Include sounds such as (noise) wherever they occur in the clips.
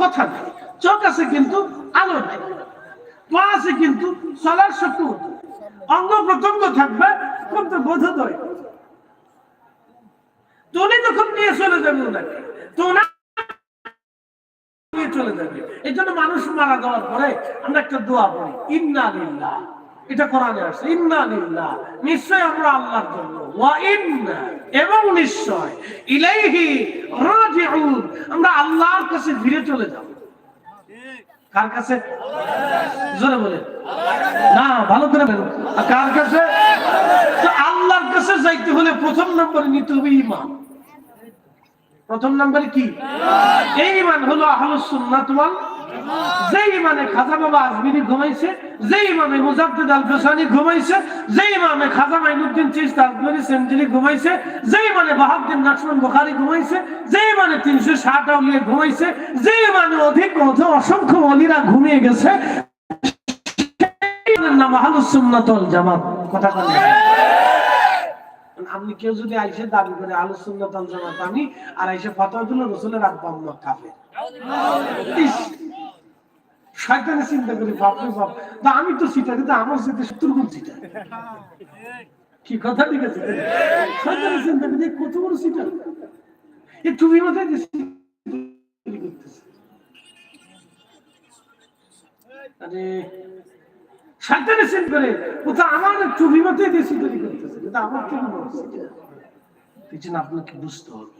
কথা নেই। চোখ আছে কিন্তু আলো নেই। পা আছে কিন্তু চলার শক্তি অঙ্গ প্রত্যঙ্গ থাকবে কিন্তু বোধোদয় তো উনি তখন নিয়ে চলে যাবে ওনাকে তো চলে যাবে। এই জন্য মানুষ মারা যাওয়ার পরে আমরা একটা দোয়া পড়ি, ইন্না এটা কোরআনে আছে ইন্না লিল্লাহ। নিশ্চয় আমরা আল্লাহর জন্য। ওয়া ইন্না এবং নিশ্চয় ইলাইহি রাজিউন। আমরা আল্লাহর কাছে ফিরে চলে যাব। কার কাছে? জোরে বলে। না ভালো করে বলুন আর কার কাছে? তো আল্লাহর কাছে যাইতে হলে প্রথম নম্বরে নিতে হবে ইমান প্রথম নম্বরে কি? এই ইমান হলো আহলুস সুন্নাত ওয়াল যে বাবা আজমিরি ঘুমাইছে যে ইমামে মুজাদ্দিদ আল ঘুমাইছে যে ইমামে খাজা মাইনুদ্দিন ঘুমাইছে যে নাসরুল বুখারী ঘুমাইছে যে ইমানে 360 আউলিয়া ঘুমাইছে যে ইমানে অধিক অধ অসংখ্য ওলিরা ঘুমিয়ে গেছে নাম সুন্নাত জামাত কথা আপনি কেউ যদি আইসে দাবি করে আলোচনা তাল জামাত আমি আর আইসে ফতোয়া দিল রসুলের আব্বা আম্মা শয়তানে চিন্তা করি বাপরে বাপ তা আমি তো সিটা কিন্তু আমার সাথে সত্তর গুণ কি কথা ঠিক শয়তানে চিন্তা করি কত বড় সিটা এই টুপি মাথায়। আরে শয়তানে চিন্তা করে, ও তো আমার টুপি মাথায় সিটারি করতেছে, কিন্তু আমার আপনাকে বুঝতে হবে।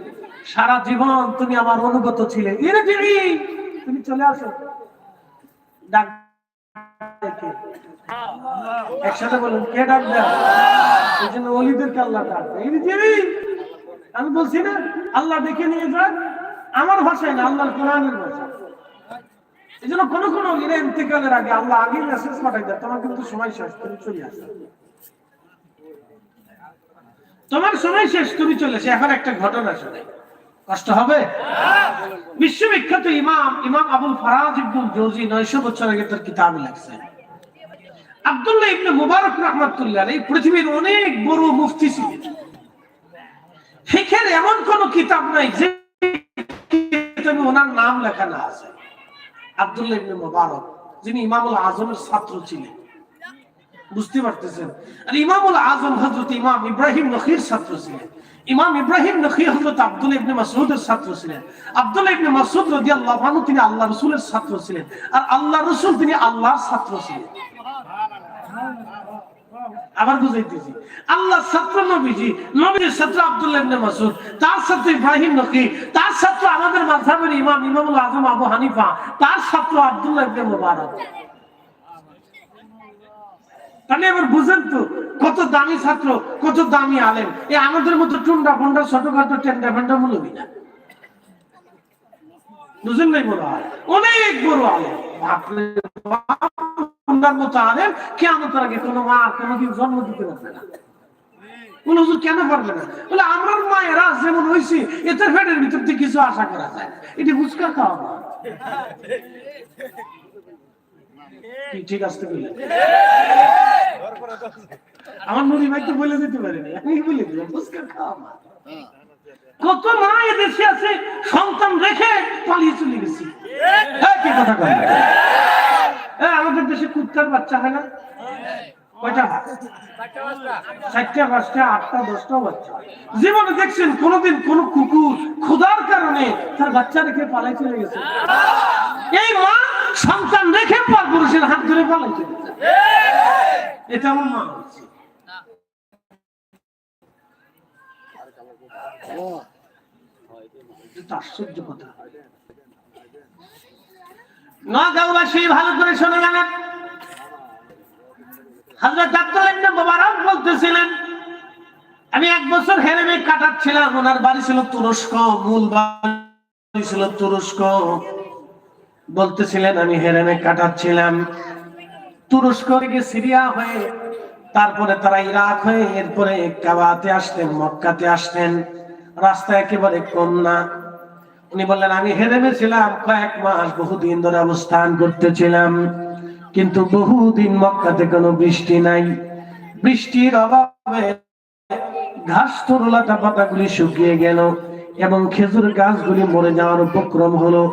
সারা জীবন তুমি আমার অনুগত ছিলে। তুমি চলে আসো। ডাক একসাথে বলুন, কে ডাক জন্য অলিদেরকে আল্লাহ ডাক দেয়। এরে জিবি আমি বলছি না, আল্লাহ নিয়ে আমার ভাষায় না, আল্লাহর কোরআনের ভাষা এই জন্য কোনো কোনো অলিরা ইন্তেকালের আগে আল্লাহ আগে মেসেজ পাঠাই দেয়, তোমার কিন্তু সময় শেষ, তুমি চলে আসো। তোমার সময় শেষ, তুমি চলেছে এখন একটা ঘটনা শুনে কষ্ট হবে? বিশ্ববিখ্যাত ইমাম ইমাম আবুল ফরাজ ইবনুল জৌজি নয়শো বছর আগে তার কিতাব আব্দুল্লাহ ইবনে মুবারক পৃথিবীর অনেক বড় মুফতি ছিলেন। এমন কোন কিতাব নাই যে কিতাবে ওনার নাম লেখা না আছে। আব্দুল্লাহ ইবনে মুবারক, যিনি ইমামুল আজমের ছাত্র ছিলেন। বুঝতে পারতেছেন? আর ইমামুল আজম হজরত ইমাম ইব্রাহিম নখির ছাত্র ছিলেন। ইমাম ইব্রাহিম নখি হজরত আব্দুল ইবনে মাসউদের ছাত্র ছিলেন। আব্দুল ইবনে মাসউদ রাদিয়াল্লাহু আনহু তিনি আল্লাহ রাসূলের ছাত্র ছিলেন আর আল্লাহ রাসূল তিনি আল্লাহর ছাত্র ছিলেন। আবার বুঝাইতেছি আল্লাহ ছাত্র নবীজি, নবীর ছাত্র ইবনে মাসউদ, তার ছাত্র ইব্রাহিম তার ছাত্র আমাদের মাযহাবের ইমাম ইমামুল আজম আবু হানিফা, তার ছাত্র আব্দুল্লাহ ইবনে মুবারক। তাহলে এবার বুঝেন তো, কত দামি ছাত্র, কত দামি আলেম। এ আমাদের মতো টুন্ডা ফন্ডা ছোটখাটো টেন্ডা ফেন্ডা মূলবি না? বুঝেন নাই বড় আলেম? অনেক বড় আলেম। আলেম কেমন মা জন্ম দিতে না। কোন পারবে না? বলে যেমন ভিতর থেকে কিছু আশা করা যায়। এটি ফুচকা খাওয়া ঠিক আসতে বলে। (laughs) আমার নুরি ভাই তো বলে দিতে পারেনি আমি বলে দিলাম ফুচকা খাওয়া মা কত মা এদেশে আছে সন্তান রেখে পালিয়ে চলে গেছি। হ্যাঁ, কি কথা কয় হ্যাঁ আমাদের দেশে কুত্তার বাচ্চা হয় না? কয়টা? চারটা পাঁচটা আটটা দশটা বাচ্চা জীবনে দেখছেন কোনোদিন কোন কুকুর ক্ষুধার কারণে তার বাচ্চা রেখে পালাই চলে গেছে। এই মা সন্তান রেখে পর পুরুষের হাত ধরে পালাই চলে গেছে এটা আমার মা আশ্চর্য কথা। নগাঁওবাসী ভালো করে শুনে গেলেন মুবারক বলতেছিলেন, আমি এক বছর হেরেমে কাটাচ্ছিলাম, ওনার বাড়ি ছিল তুরস্ক, মূল বাড়ি ছিল তুরস্ক। বলতেছিলেন, আমি হেরেনে কাটাচ্ছিলাম। তুরস্ক থেকে সিরিয়া হয়ে তারপরে তারা ইরাক হয়ে এরপরে কাবাতে আসতেন, মক্কাতে আসতেন। রাস্তা একেবারে কম না। উনি বললেন, আমি হেরেমে ছিলাম, কয়েক মাস বহুদিন ধরে অবস্থান করতেছিলাম, কিন্তু বহুদিন মক্কাতে কোনো বৃষ্টি নাই। বৃষ্টির অভাবে ঘাস তরুলাটা পাতাগুলি শুকিয়ে গেল এবং খেজুর গাছগুলি মরে যাওয়ার উপক্রম হলো।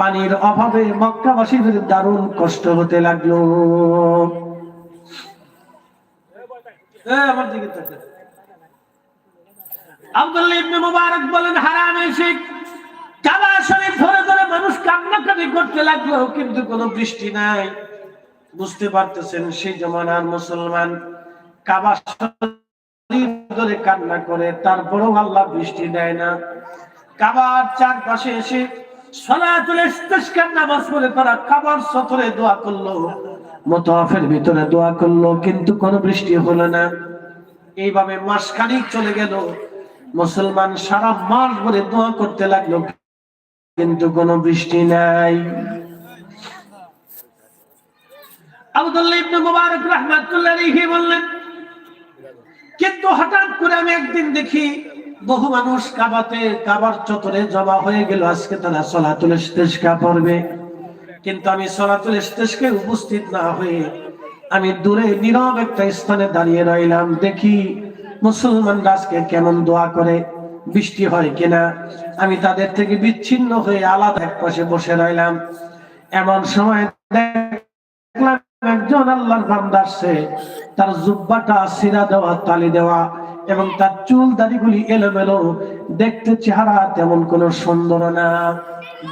পানির অভাবে মক্কাবাসীদের দারুণ কষ্ট হতে লাগল। বলেন কাবা ধরে ধরে মানুষ করতে লাগল, কিন্তু কোনো বৃষ্টি নাই। বুঝতে পারতেছেন জমানার মুসলমান ধরে কান্না করে, তারপরেও আল্লাহ বৃষ্টি দেয় না। কাবার চারপাশে এসে দোয়া এইভাবে মাস খানিক চলে গেল। মুসলমান সারা মাস দোয়া করতে লাগল, কিন্তু কোনো বৃষ্টি নাই। মুবারক রাহমাতুল্লাহ বললেন, কিন্তু হঠাৎ করে আমি একদিন দেখি বহু মানুষ কাবাতে কাবার চত্বরে জমা হয়ে গেল। আজকে তারা সলাতুল ইস্তেসকা পড়বে। কিন্তু আমি সলাতুল ইস্তেসকে উপস্থিত না হয়ে আমি দূরে, নীরব একটা স্থানে দাঁড়িয়ে রইলাম। দেখি মুসলমানরা আজকে কেমন দোয়া করে। বৃষ্টি হয় কিনা? আমি তাদের থেকে বিচ্ছিন্ন হয়ে আলাদা এক পাশে বসে রইলাম। এমন সময় দেখলাম একজন আল্লাহর বান্দা আসছে। তার জুব্বাটা সিরা দেওয়া, তালি দেওয়া। এবং তার চুল দাড়িগুলি এলোমেলো। দেখতে চেহারা তেমন কোনো সুন্দর না।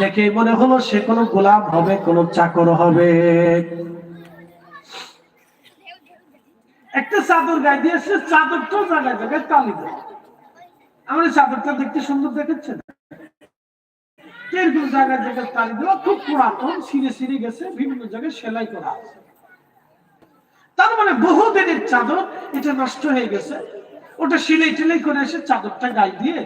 দেখে মনে হলো সে কোনো গোলাম হবে, কোনো চাকর হবে। একটা চাদর গায়ে দিয়ে সে চাদরটাও আমার চাদরটা দেখতে সুন্দর সিঁড়ে গেছে, বিভিন্ন জায়গায় সেলাই করা আছে। তার মানে বহুদিনের চাদর, এটা নষ্ট হয়ে গেছে। ওটা সিলাই টিলাই করে এসে চাদরটা গায়ে দিয়ে,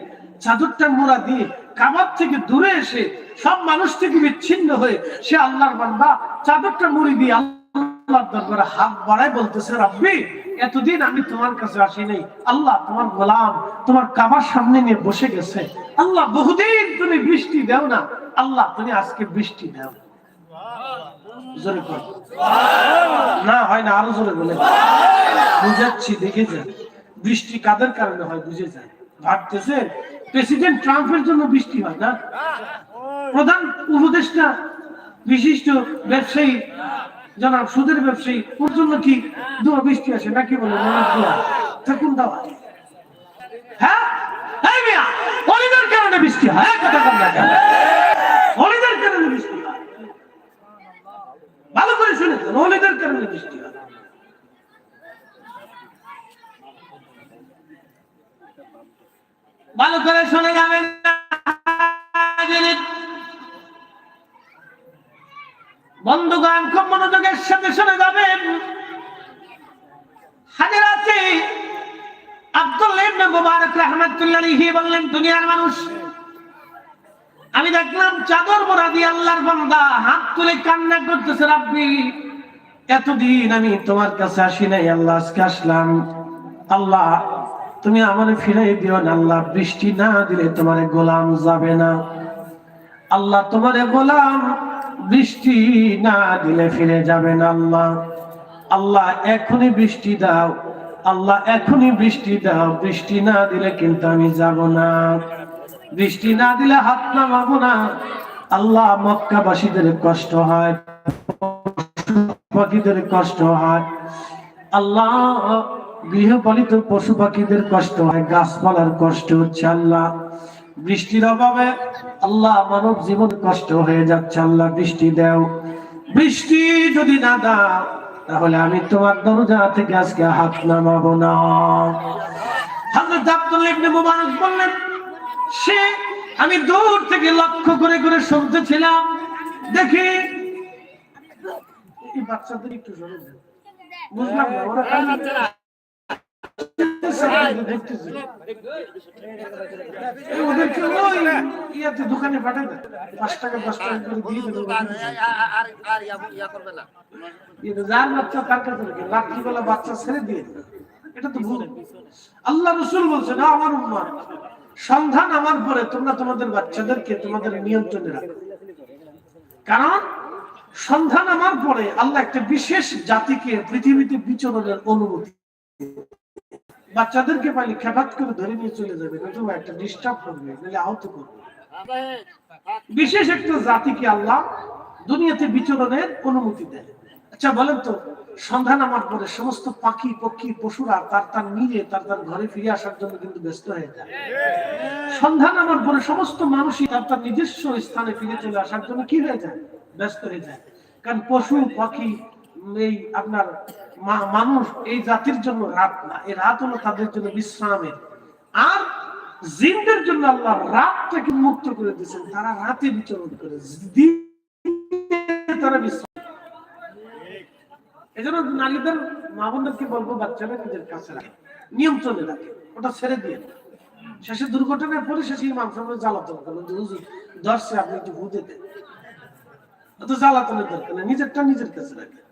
চাদরটা মোড়া দিয়ে কাবার থেকে দূরে এসে সব মানুষ থেকে বিচ্ছিন্ন হয়ে সে আল্লাহর বান্দা চাদরটা মুড়ি দিয়ে দরবারে হাত বাড়ায় বলতেছে, রাব্বি, এতদিন আমি তোমার কাছে আল্লাহ তোমার গোলাম, তোমার কাবার সামনে নিয়ে বসে গেছে। আল্লাহ, বহুদিন তুমি বৃষ্টি দাও না। আল্লাহ, তুমি আজকে বৃষ্টি দাও। না, হয় না, আরও জোরে বলে। বুঝাচ্ছি, দেখে যান। বৃষ্টি কাদের কারণে হয় বুঝে যায়। ভাবতেছে, প্রেসিডেন্ট ট্রাম্পের জন্য বৃষ্টি হয় না? প্রধান উপদেষ্টা, বিশিষ্ট ব্যবসায়ী, জনাব সুদের ব্যবসায়ী, ওর জন্য কি দোয়া বৃষ্টি আসে নাকি বলে থাকুন দেওয়া হ্যাঁ? কারণে বৃষ্টি হয় কথা কম না কারণে বৃষ্টি হয়। ভালো করে শুনেছেন অলিদের কারণে বৃষ্টি হয়। ভালো করে শুনে যাবেন না। বন্ধুগান খুব মনোযোগের সাথে শুনে যাবেন হাজারাতে আব্দুল্লাহ ইবনে মুবারক রাহমাতুল্লাহ বললেন, দুনিয়ার মানুষ, আমি দেখলাম চাদর মোড়া দিয়ে আল্লাহর বান্দা হাত তুলে কান্না করতেছে, রাব্বি, এতদিন আমি তোমার কাছে আসি নাই, আল্লাহ আজকে আসলাম আল্লাহ তুমি আমার ফিরাই দিও না, আল্লাহ, বৃষ্টি না দিলে তোমার গোলাম যাবে না। আল্লাহ, তোমার গোলাম, বৃষ্টি না দিলে ফিরে যাবে না, আল্লাহ। আল্লাহ, এখনই বৃষ্টি দাও, আল্লাহ, এখনই বৃষ্টি দাও। বৃষ্টি না দিলে কিন্তু আমি যাব না। বৃষ্টি না দিলে হাত নামাবো না। আল্লাহ, মক্কাবাসীদের কষ্ট হয় পাখিদের কষ্ট হয়। আল্লাহ গৃহপালিত পশু পাখিদের কষ্ট হয়, গাছপালার কষ্ট হচ্ছে আল্লাহ। বৃষ্টির অভাবে আল্লাহ মানব জীবন কষ্ট হয়ে যাচ্ছে, আল্লাহ বৃষ্টি দাও। বৃষ্টি যদি না দাও, তাহলে আমি তোমার দরজা থেকে আজকে হাত নামাবো না। হযরত বললেন, সে, আমি দূর থেকে লক্ষ্য করে করে শুনতেছিলাম। দেখি। বাচ্চাদের একটু বুঝলাম না, ওরা আল্লাহ রসুল বলছে না আমার উম্মার সন্ধান আমার পরে, তোমরা তোমাদের বাচ্চাদেরকে তোমাদের নিয়ন্ত্রণে রাখো। কারণ সন্ধান আমার পরে, আল্লাহ একটা বিশেষ জাতিকে পৃথিবীতে বিচরণের অনুমতি বাচ্চাদেরকে পাইলে খেপাত করে ধরে নিয়ে চলে যাবে একটা ডিস্টার্ব করবে নাহলে আহত করবে। বিশেষ একটা জাতিকে আল্লাহ দুনিয়াতে বিচরণের অনুমতি দেয় আচ্ছা বলেন তো, সন্ধান আমার পরে সমস্ত পাখি, পক্ষী, পশুরা তার তার নিজে তার তার ঘরে ফিরে আসার জন্য কিন্তু ব্যস্ত হয়ে যায়। সন্ধান আমার পরে সমস্ত মানুষই তার তার নিজস্ব স্থানে ফিরে চলে আসার জন্য কি হয়ে যায়? ব্যস্ত হয়ে যায়। কারণ পশু, পাখি, এই আপনার মানুষ এই জাতির জন্য রাত না। এই রাত হলো তাদের জন্য বিশ্রামের। আর জিনদের জন্য আল্লাহ রাতটাকে মুক্ত করে দিয়েছেন। তারা রাতে বিচরণ করে। তারা বিশ্রাম নারীদের মা বলব, বাচ্চারা নিজের কাছে রাখে। নিয়ন্ত্রণে রাখে। ওটা ছেড়ে দিয়ে। শেষে দুর্ঘটনার পরে শেষে ইমাম জ্বালাতন করল যে হুজুর দর্শে আপনি একটু দেন। অত জ্বালাতনের দরকার নিজেরটা নিজের কাছে রাখে।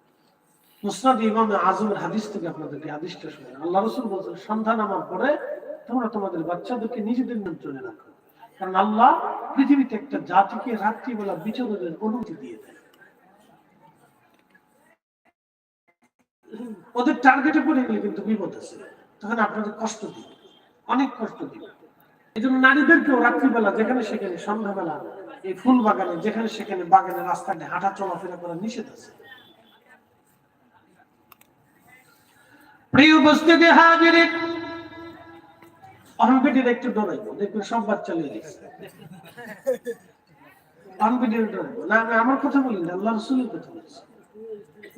মুসনাদ আজমের হাদিস থেকে আপনাদেরকে শুনে আল্লাহ রসুল বলছেন সন্ধান আমার পরে তোমরা তোমাদের বাচ্চাদেরকে নিজেদের নিয়ন্ত্রণে রাখো। কারণ আল্লাহ পৃথিবীতে একটা জাতিকে বিচরণের অনুমতি দিয়ে দেয়। ওদের টার্গেটে পড়ে গেলে কিন্তু বিপদ আছে। তখন আপনাদের কষ্ট দিবে অনেক কষ্ট দিবে এই জন্য নারীদেরকেও রাত্রিবেলা যেখানে সেখানে সন্ধ্যাবেলা এই ফুল বাগানে যেখানে সেখানে বাগানের রাস্তায় হাঁটা চলাফেরা করা নিষেধ আছে। প্রিয় উপস্থিতি হাজিরে। অহমপিটির একটু ডরাইবো দেখবেন সব বাচ্চা লিয়ে গেছে না আমি আমার কথা বলি না আল্লাহ রসুলের কথা বলছি।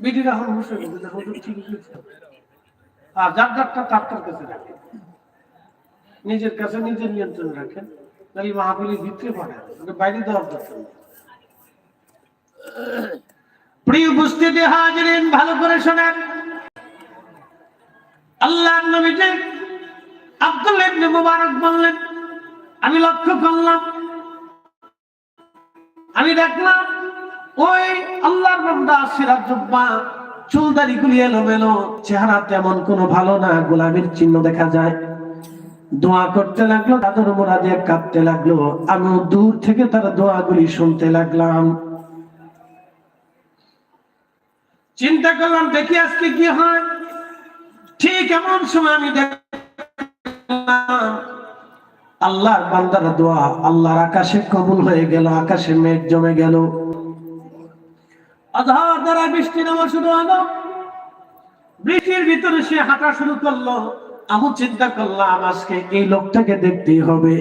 বিটির আর যার কাছে রাখেন। নিজের কাছে নিজের নিয়ন্ত্রণে রাখেন। তাহলে মাহফিলের ভিতরে পড়ে বাইরে দেওয়ার দরকার প্রিয় উপস্থিতি হাজিরিন ভালো করে শোনেন। আল্লাহ নবীজি আব্দুল্লাহ ইবনে মুবারক বললেন, আমি লক্ষ্য করলাম, আমি দেখলাম ওই আল্লাহর বান্দা সিরাজ জুব্বা, চুলদারি গুলি এলোমেলো, চেহারা তেমন কোনো ভালো না, গোলামির চিহ্ন দেখা যায়। দোয়া করতে লাগল তাদের মোড়া দিয়ে কাঁদতে লাগল আমি দূর থেকে তার দোয়াগুলি শুনতে লাগলাম। চিন্তা করলাম, দেখি আজকে কি হয়? ঠিক এমন সময় আমি আল্লাহর বান্দার দোয়া, আল্লাহর আকাশে কবুল হয়ে গেল, আকাশে মেঘ জমে গেল। আধার দ্বারা বৃষ্টি নামা শুরু হলো। বৃষ্টির ভিতরে সে হাঁটা শুরু করল। আমি চিন্তা করলাম, আজকে এই লোকটাকে দেখতেই হবে।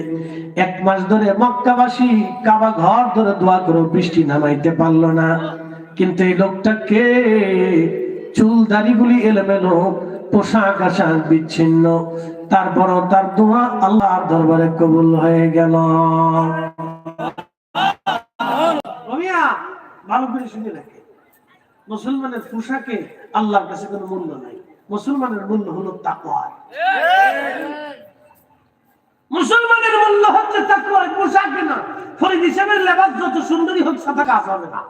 এক মাস ধরে মক্কাবাসী কাবা ঘর ধরে দোয়া করে বৃষ্টি নামাইতে পারল না। কিন্তু এই লোকটাকে চুল দাড়িগুলি এলোমেলো পোশাক আশাক বিচ্ছিন্ন। তারপরও তার দোয়া আল্লাহর দরবারে কবুল হয়ে গেল। মুসলমানের পোশাকে আল্লাহর কাছে কোনো মূল্য নাই। মুসলমানের মূল্য হলো মুসলমানের মূল্য হচ্ছে তাকওয়া পোশাকে না। ফরিদ হিসেবে লেবাস যত সুন্দরী হোক সাথে কাজ হবে না।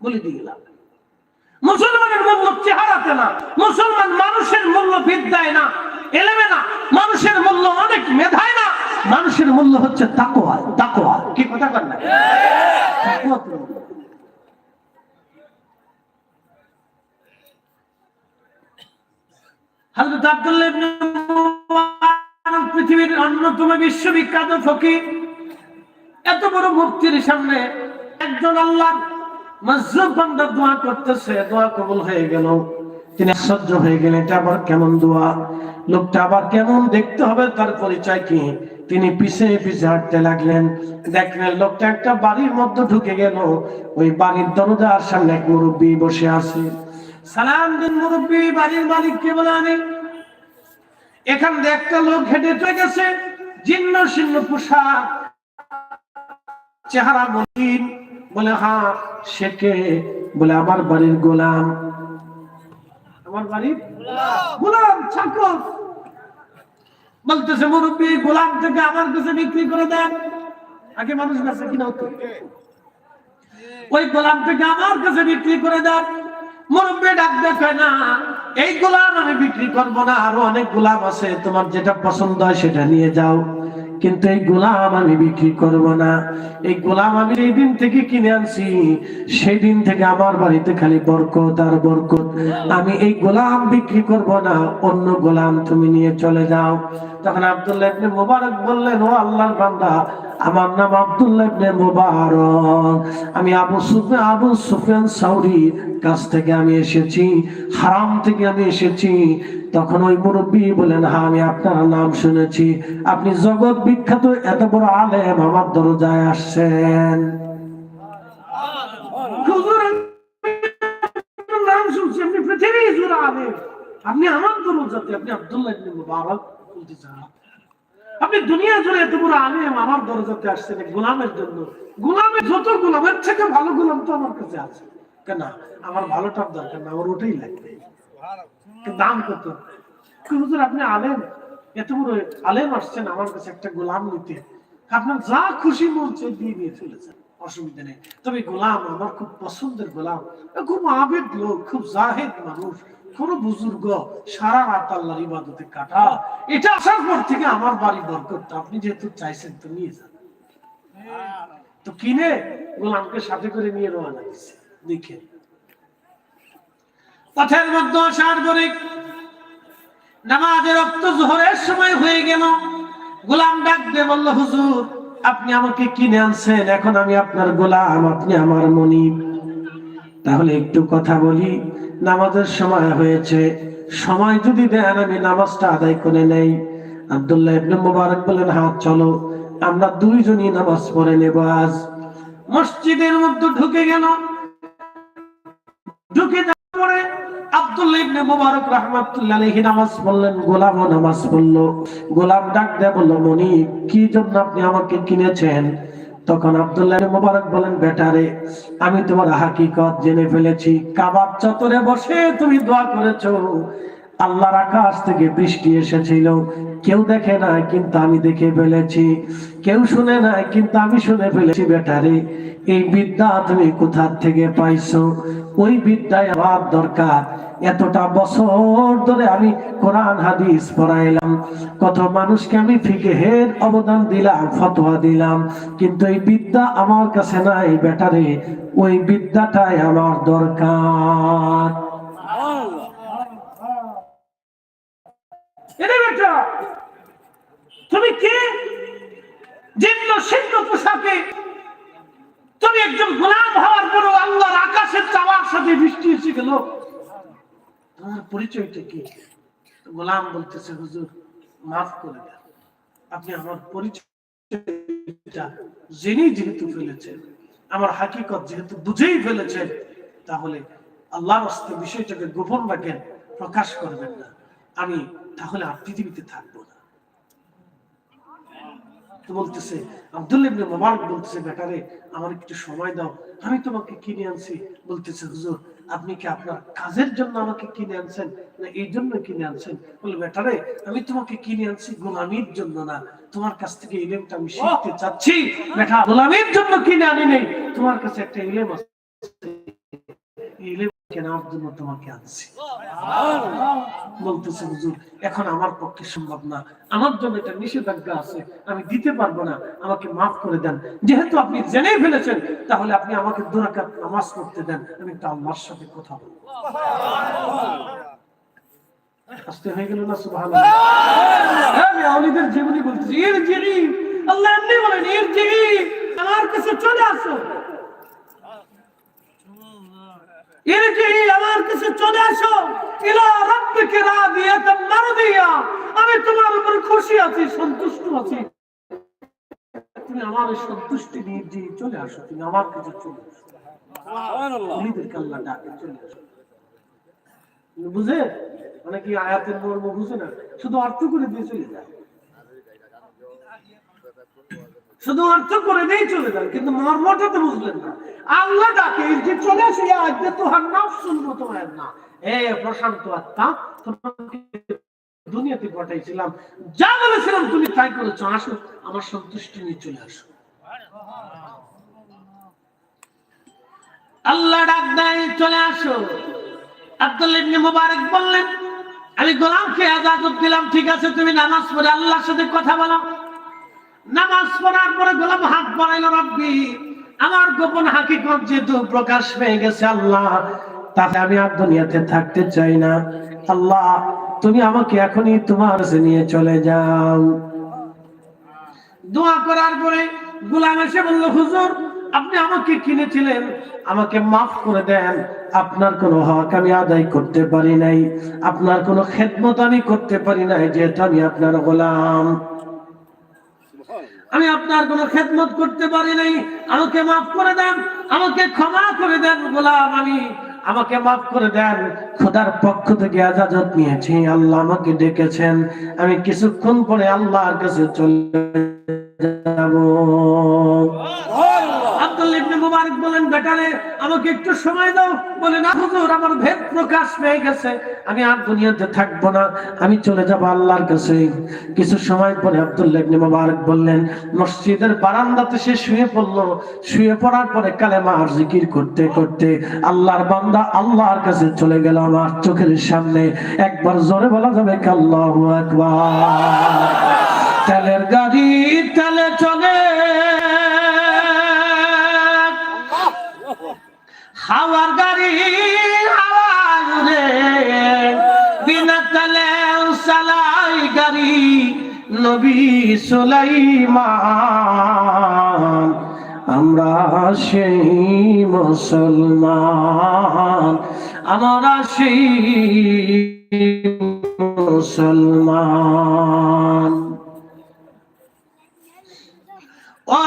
বলে দিয়ে গেলাম। মুসলমানের মূল্য চেহারাতে না, মুসলমান মানুষের মূল্য বিদ্যায় না, এলেমে না, মানুষের মূল্য অনেক মেধায় না, মানুষের মূল্য হচ্ছে তাকওয়া তাকওয়া। কি কথা কর পৃথিবীর অন্যতম বিশ্ববিখ্যাত ফকির, এত বড় মুক্তির সামনে একজন আল্লাহ বান্দা দোয়া করতেছে, দোয়া কবুল হয়ে গেল। তিনি আশ্চর্য হয়ে গেলেন, এটা আবার কেমন দোয়া? লোকটা আবার কেমন দেখতে হবে, তার পরিচয় কি? তিনি পিছে পিছে হাঁটতে লাগলেন। দেখলেন লোকটা একটা বাড়ির মধ্যে ঢুকে গেল। ওই বাড়ির দরজার সামনে এক মুরব্বী বসে আছে। সালাম দিন মুরব্বী, বাড়ির মালিককে বলে আনে? এখান দিয়ে একটা লোক হেঁটে চলে গেছে। জীর্ণ শীর্ণ পোশাক চেহারা মলিন বলে হ্যাঁ সে কে? বলে আমার বাড়ির গোলাম। আমার বাড়ির? গোলাম। চাকর বলতেছে মুরব্বী গোলাম থেকে আমার কাছে বিক্রি করে দেন। আগে মানুষ কাছে কিনা হতো। ওই গোলাম থেকে আমার কাছে বিক্রি করে দেন। মুরব্বী ডাক দেখে না এই গোলাম আমি বিক্রি করব না। আরও অনেক গোলাম আছে। তোমার যেটা পছন্দ হয় সেটা নিয়ে যাও। কিন্তু এই গোলাম আমি বিক্রি করব না। এই গোলাম আমি এই দিন থেকে কিনে আনছি, সেই দিন থেকে আমার বাড়িতে খালি বরকত আর বরকত। আমি এই গোলাম বিক্রি করব না, অন্য গোলাম তুমি নিয়ে চলে যাও। তখন আব্দুল্লাহ ইবনে মুবারক বললেন, ও আল্লাহর বান্দা, আমার নাম আব্দুল্লাহ ইবনে মুবারক। আমি আবু সুফিয়ান আবু সুফিয়ান সাউরির কাছ থেকে আমি এসেছি, হারাম থেকে আমি এসেছি। তখন ওই মুরব্বী বলেন হ্যাঁ আমি আপনার নাম শুনেছি। আপনি জগৎ বিখ্যাত, এত বড় আলেম, আমার দরজায় আসছেন। আপনি আমার দরজাতে, আপনি আব্দুল্লাহ ইবনে মুবারক। বলতে চান? আপনি দুনিয়া জুড়ে এত বড় আলেম আমার দরজাতে আসছেন গোলামের জন্য। গোলামের যত গোলামের থেকে ভালো গোলাম তো আমার কাছে আছে। কেন আমার ভালোটার দরকার না, আমার ওটাই লাগবে। দাম কত? আপনি আলেম এত বড় আলেম আসছেন আমার কাছে একটা গোলাম নিতে। আপনার যা খুশি মন দিয়ে নিয়ে চলেছেন অসুবিধা নেই। তবে গোলাম আমার খুব পছন্দের গোলাম। খুব আবেগ লোক, খুব জাহেদ মানুষ। কোন বুজুর্গ সারা রাত আল্লাহর ইবাদতে কাটা। এটা আসার পর থেকে আমার বাড়ি বরকত। আপনি যেহেতু চাইছেন তো নিয়ে যান। তো কিনে গোলামকে সাথে করে নিয়ে রওনা দিচ্ছে দেখে পথের মধ্যে আসার পরে নামাজের রক্ত জোহরের সময় হয়ে গেল। গোলাম ডাক দিয়ে বলল, হুজুর, আপনি আমাকে কিনে আনছেন। এখন আমি আপনার গোলাম, আপনি আমার মনিব। তাহলে একটু কথা বলি। নামাজের সময় হয়েছে। সময় যদি দেন আমি নামাজটা আদায় করে নেই। আব্দুল্লাহ ইবনে মুবারক বলেন, হাত চলো, আমরা দুইজনই নামাজ পড়ে নেব আজ। মসজিদের মধ্যে ঢুকে গেল। ঢুকে যাওয়ার পরে আব্দুল্লাহ ইবনে মুবারক রাহমাতুল্লাহ আলাইহি নামাজ পড়লেন, গোলামও নামাজ পড়ল। গোলাম ডাক দেয়া বলল মনি কি জন্য আপনি আমাকে কিনেছেন? তখন আবদুল্লাহ মোবারক বলেন, বেটারে, আমি তোমার হাকিকত জেনে ফেলেছি। কাবার চতরে বসে তুমি দোয়া করেছ। আল্লাহর আকাশ থেকে বৃষ্টি এসেছিল। কেউ দেখে না কিন্তু আমি দেখে ফেলেছি। কেউ শুনে না কিন্তু আমি শুনে ফেলেছি বেটারে এই বিদ্যা তুমি কোথা থেকে পাইছো? ওই বিদ্যায় আমার দরকার। এতটা বছর ধরে আমি কোরআন, হাদিস পড়াইলাম। কত মানুষকে আমি ফিকেহের অবদান দিলাম, ফতোয়া দিলাম। কিন্তু এই বিদ্যা আমার কাছে নাই বেটারে ওই বিদ্যাটাই আমার দরকার। এরে বেটা তুমি কে? পোশাকে তুমি একজন গোলাম হওয়ার পরও আল্লাহর আকাশের চাওয়ার সাথে বৃষ্টি এসে গেল। তোমার পরিচয়টা কি? গোলাম বলতেছে, হুজুর, মাফ করে দেন। আপনি আমার পরিচয়টা জেনেই যেহেতু ফেলেছেন, আমার হাকিকত যেহেতু বুঝেই ফেলেছেন, তাহলে আল্লাহর বিষয়টাকে গোপন রাখেন, প্রকাশ করবেন না। আমি তাহলে আর পৃথিবীতে থাকব না। বলতেছে, আব্দুল ইবনে মুবারক বলতেছে, বেটারে, আমার একটু সময় দাও, আমি তোমাকে কিনে আনছি। বলতেছে, হুজুর, আপনি কি আপনার কাজের জন্য আমাকে কিনে আনছেন না এই জন্য কিনে আনছেন? বলে, বেটারে, আমি তোমাকে কিনে আনছি গোলামির জন্য না। তোমার কাছ থেকে ইলেমটা আমি শিখতে চাচ্ছি। বেটা, গোলামির জন্য কিনে আনি নেই তোমার কাছে একটা ইলেম আছে। ইলেম কেনার জন্য তোমাকে আনছি। বলতেছে হুজুর এখন আমার পক্ষে সম্ভব না। আমার জন্য এটা নিষেধাজ্ঞা আছে আমি দিতে পারব না। আমাকে মাফ করে দেন। যেহেতু আপনি জেনে ফেলেছেন তাহলে আপনি আমাকে দুরাকাত নামাজ পড়তে দেন। আমি একটু আল্লাহর সাথে কথা বলব। আসতে হয়ে গেল না? সুবহানাল্লাহ। আমি আউলিদের জীবনী বলতেছি এর জিরি আল্লাহ এমনি বলেন এর জিরি আমার কাছে চলে আসো। আমার কাছে চলে আসো। ইলা রাব্বিকা মারদিয়া আমি তোমার উপর খুশি আছি সন্তুষ্ট আছি। তুমি আমার সন্তুষ্টি নিয়ে যে চলে আসো তুমি আমার কাছে চলে আসো। আল্লাহ ডাকে চলে আসো। বুঝে? মানে কি আয়াতের মর্ম বুঝে না? শুধু অর্থ করে দিয়ে চলে যায়। শুধু অর্থ করে দিয়ে চলে যান কিন্তু মর্মটা তো বুঝলেন না। আল্লাহ ডাকে যে চলে আসে আজকে তো হার নাম শুনব তোমার না। এ প্রশান্ত আত্মা দুনিয়াতে পাঠাইছিলাম। যা বলেছিলাম তুমি তাই করেছ, আসো, আমার সন্তুষ্টি নিয়ে চলে আসো। আল্লাহ ডাক দেয়, চলে আসো। আব্দুল ইবনে মুবারক বললেন, আমি গোলামকে আজাদ দিলাম, ঠিক আছে, তুমি নামাজ পড়ে আল্লাহর সাথে কথা বলো। নামাজ পড়ার পরে গোলাম হাত বাড়াইল, রব্বি, আমার গোপন হাকিকত যেহেতু প্রকাশ পেয়ে গেছে আল্লাহ, তাতে আমি আর দুনিয়াতে থাকতে চাই না। আল্লাহ, তুমি আমাকে এখনই তোমার নিয়ে চলে যাও। দোয়া করার পরে গোলাম এসে বলল, হুজুর, আপনি আমাকে কিনেছিলেন, আমাকে মাফ করে দেন। আপনার কোনো হক আমি আদায় করতে পারি নাই, আপনার কোনো খেদমত আমি করতে পারি নাই, যেহেতু আমি আপনার গোলাম। আমি আপনার কোনো খেদমত করতে পারি নাই। আমাকে মাফ করে দেন, আমাকে ক্ষমা করে দেন, গোলাম আমি। আমাকে মাফ করে দেন, খোদার পক্ষ থেকে আজাজত নিয়েছি। আল্লাহ আমাকে ডেকেছেন, আমি কিছুক্ষণ পরে আল্লাহর কাছে চলে যাব। মসজিদের বারান্দাতে সে শুয়ে পড়ল। শুয়ে পড়ার পরে কালেমা আর জিকির করতে করতে আল্লাহর বান্দা আল্লাহর কাছে চলে গেল আমার চোখের সামনে। একবার জোরে বলা যাবে আল্লাহু তেলের গাড়ি হাওয়ার গাড়ি বিনা নবী সুলাইমান। আমরা সেই মুসলমান আমরা সেই মুসলমান। ও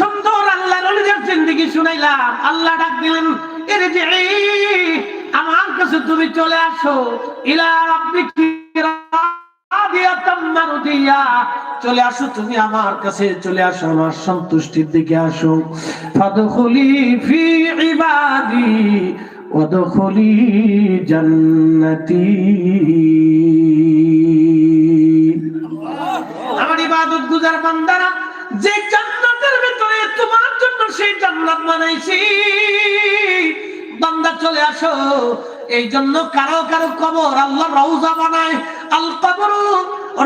সুন্দর আল্লাহ নলিদের জিন্দিগি শুনাইলাম। আল্লাহ ডাক দিলেন, এরে যে আমার কাছে তুমি চলে আসো। ইলা রাব্বিকি চলে আসো, তুমি আমার কাছে চলে আসো, আমার সন্তুষ্টির দিকে আসো। ফাদখুলি ফি ইবাদি, ওয়াদখুলি জান্নাতি। আমার ইবাদত গুজার বান্দারা যে সেই জান্নাত বানাইছি। বান্দা, চলে আসো। এই জন্য কারও কারও কবর আল্লাহ রওজা বানায়। আল কবর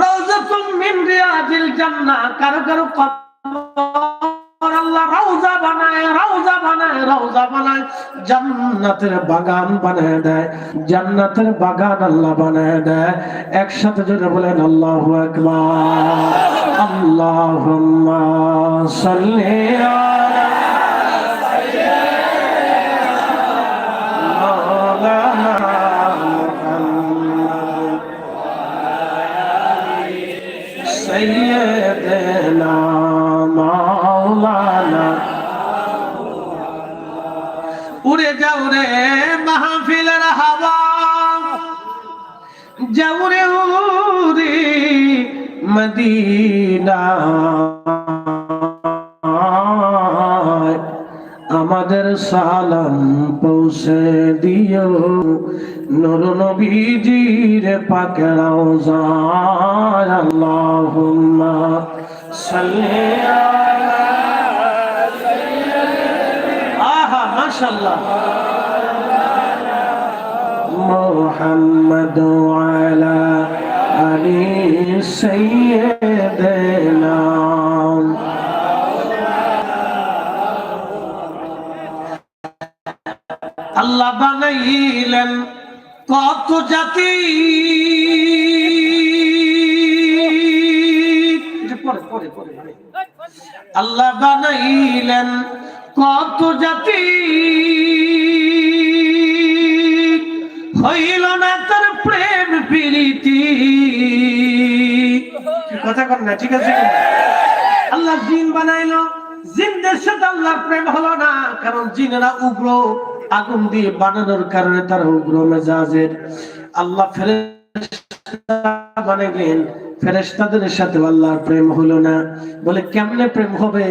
রওজাতুম মিন রিয়াজিল জান্নাহ। কারও কারও কবর আল্লাহ রওজা বানায় রওজা বানায় রওজা বানায়। জান্নাতের বাগান বানায় দেয়, জান্নাতের বাগান আল্লাহ বানায় দেয়। একসাথে জোরে বলেন, আল্লাহু আকবার। আল্লাহুম্মা সাল্লি আলা যাও রে মাহফিলের হাওয়া। যাও রে উড়ে মদিনা। আমাদের সালাম পৌঁছে দিও। নুর নবীজির পাকড়াও যায় আল্লাহুম্মা সাল্লি আলা محمد وعلى آل سيدنا আল্লাহ বানাইলেন কত জাতি পরে পরে পরে পরে। আল্লাহ বানাইলেন কত জাতি কথা কর না, ঠিক আছে আল্লাহ জিন বানাইলো। জিনদের সাথে আল্লাহ প্রেম হলো না, কারণ জিনেরা উগ্র, আগুন দিয়ে বানানোর কারণে তারা উগ্র মেজাজের। আল্লাহ ফেরেশতা বানাইলেন। ফেরেশতাদের সাথে আল্লাহর প্রেম হলো না। বলে, কেমনে প্রেম হবে?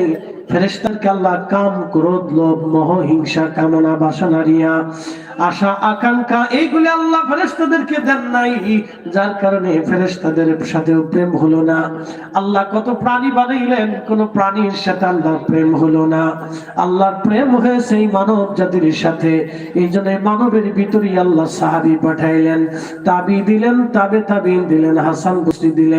আল্লাহ কাম, ক্রোধ, লোভ, মোহ, হিংসা, কামনা, বাসনা, রিয়া, আশা, আকাঙ্ক্ষা এইগুলি আল্লাহ ফেরেশতাদেরকে দেন নাই। যার কারণে ফেরেশতাদের সাথেও প্রেম হলো না। আল্লাহ কত প্রাণী বানাইলেন, কোন প্রাণীর সাথে আল্লাহর প্রেম হলো না। আল্লাহর প্রেম হয়েছে এই মানব জাতির সাথে। এই জন্য মানবের ভিতরেই আল্লাহ সাহাবি পাঠাইলেন। তাবি দিলেন, তাবে তাবি দিলেন, হাসান বস্তি দিলেন।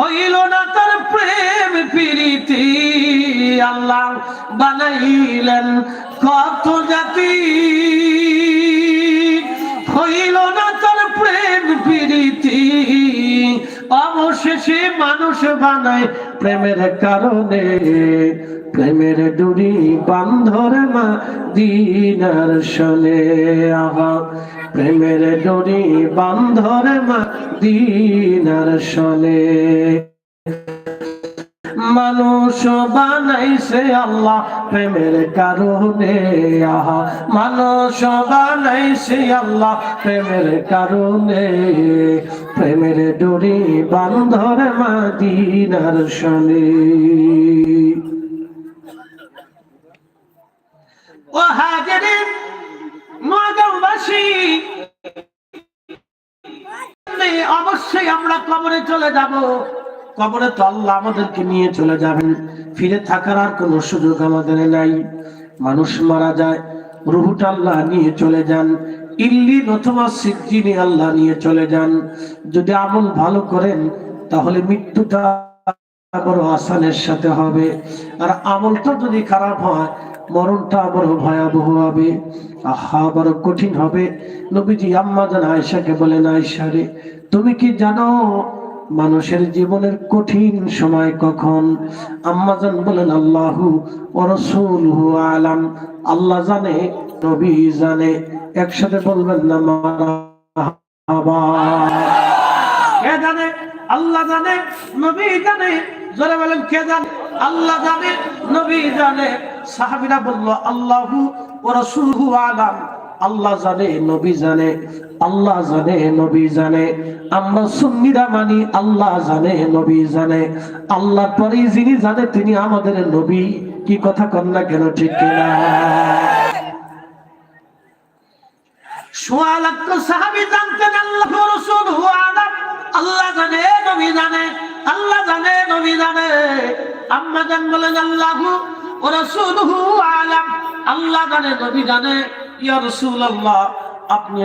হইল না তার প্রেম প্রীতি। আল্লাহ বানাইলেন কত জাতি। হইল না তার প্রেম প্রীতি। অবশেষে মানুষ বানায় প্রেমের কারণে। প্রেমের ডুরি বান্ধর মা দিনার শোনে। আহা। প্রেমের ডুরি বান্ধর মা দিনার শোনে মানুষ বানাইছে আল্লাহ প্রেমের কারণে, আহা। মানুষ বানাইছে আল্লাহ প্রেমের কারণে, প্রেমের ডোরি বান্ধর মাদিনার শনি ও হাজারে অবশ্যই আমরা কবরে চলে যাব। কবরে তো আল্লাহ আমাদেরকে নিয়ে চলে যাবেন। ফিরে থাকার আর কোনো সুযোগ আমাদের নাই। মানুষ মারা যায়, রুহুটা আল্লাহ নিয়ে চলে যান। ইল্লি অথবা আল্লাহ নিয়ে চলে যান। যদি আমল ভালো করেন, তাহলে মৃত্যুটা বড় আসানের সাথে হবে। আর আমলটা যদি খারাপ হয় মরণটা বড় ভয়াবহ হবে আহা বড় কঠিন হবে। নবীজি আম্মা জান আয়েশাকে বলেন, আয়েশা রে, তুমি কি জানো মানুষের জীবনের কঠিন সময় কখন? আম্মাজান বলেন, আল্লাহু ও রসুলহু আলাম। আল্লাহ জানে, নবী জানে। একসাথে বলবেন না কে জানে? আল্লাহ জানে, নবী জানে। জোরে বলেন, কে জানে? আল্লাহ জানে, নবী জানে। সাহাবীরা বলল, আল্লাহু ও রাসূলুহু আলাম। আল্লাহ জানে, নবী জানে, আল্লাহ জানে, নবী জানে। আমরা সুন্নিরা মানি, আল্লাহ জানে, নবী জানে। আল্লাহ পরেই যিনি জানে, তিনি আমাদের নবী। কি কথা কন না কেন, ঠিক কিনা? সোয়া আল্লাহ জানে, নবী জানে। আল্লাহ জানে, নবী জানে। আম্মা জান বলেন, আল্লাহু ও রাসূলুহু আলাম আল্লাহ জানে নবী জানে ইয়া রাসূলুল্লাহ আপনি